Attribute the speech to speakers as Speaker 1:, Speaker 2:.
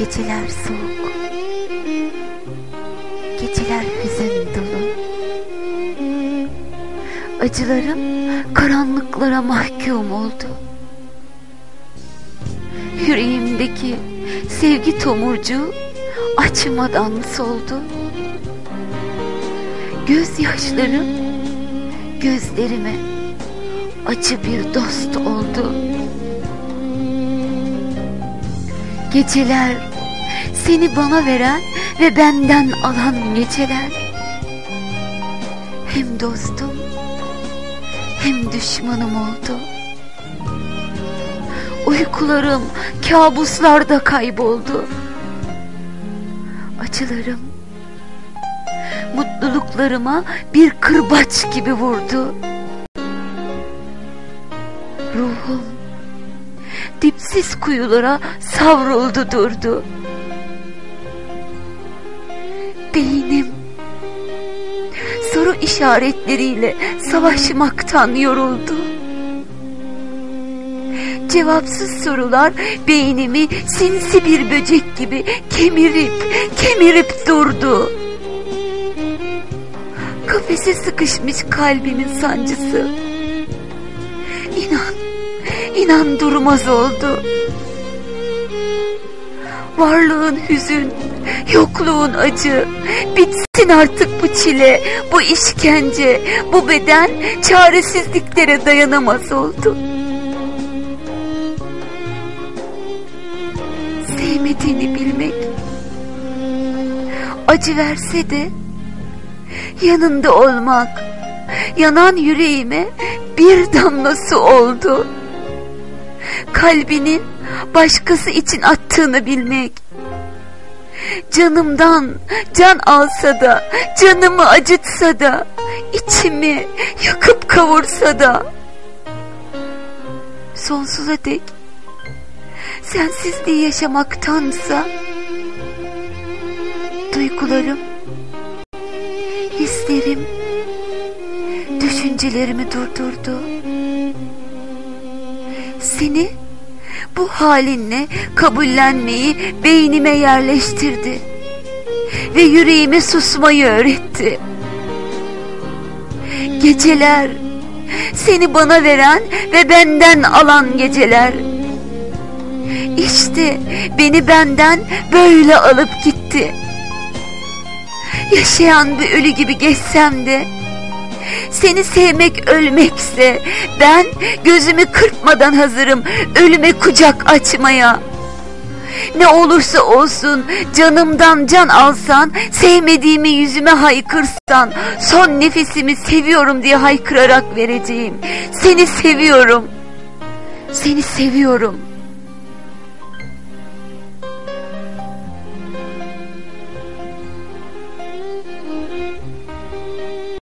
Speaker 1: Geceler soğuk. Geceler hüzün dolu. Acılarım karanlıklara mahkum oldu. Yüreğimdeki sevgi tomurcuğu açmadan soldu. Gözyaşlarım gözlerime acı bir dost oldu. Geceler seni bana veren ve benden alan geceler. Hem dostum hem düşmanım oldu. Uykularım kabuslarda kayboldu. Acılarım mutluluklarıma bir kırbaç gibi vurdu. Ruhum dipsiz kuyulara savruldu durdu. Beynim soru işaretleriyle savaşmaktan yoruldu. Cevapsız sorular beynimi sinsi bir böcek gibi kemirip kemirip durdu. Kafese sıkışmış kalbimin sancısı. İnan inan durmaz oldu. Varlığın hüzün, yokluğun acı, bitsin artık bu çile, bu işkence, bu beden çaresizliklere dayanamaz oldu. Sevmediğini bilmek, acı verse de yanında olmak, yanan yüreğime bir damla su oldu. Kalbinin başkası için attığını bilmek. Canımdan can alsa da, canımı acıtsa da, içimi yakıp kavursa da, sonsuza dek sensizliği yaşamaktansa, duygularım, hislerim, düşüncelerimi durdurdu seni bu halinle kabullenmeyi beynime yerleştirdi ve yüreğime susmayı öğretti. Geceler seni bana veren ve benden alan geceler. İşte beni benden böyle alıp gitti. Yaşayan bir ölü gibi geçsem de seni sevmek ölmekse ben gözümü kırpmadan hazırım ölüme kucak açmaya. Ne olursa olsun canımdan can alsan, sevmediğimi yüzüme haykırsan, son nefesimi seviyorum diye haykırarak vereceğim. Seni seviyorum. Seni seviyorum.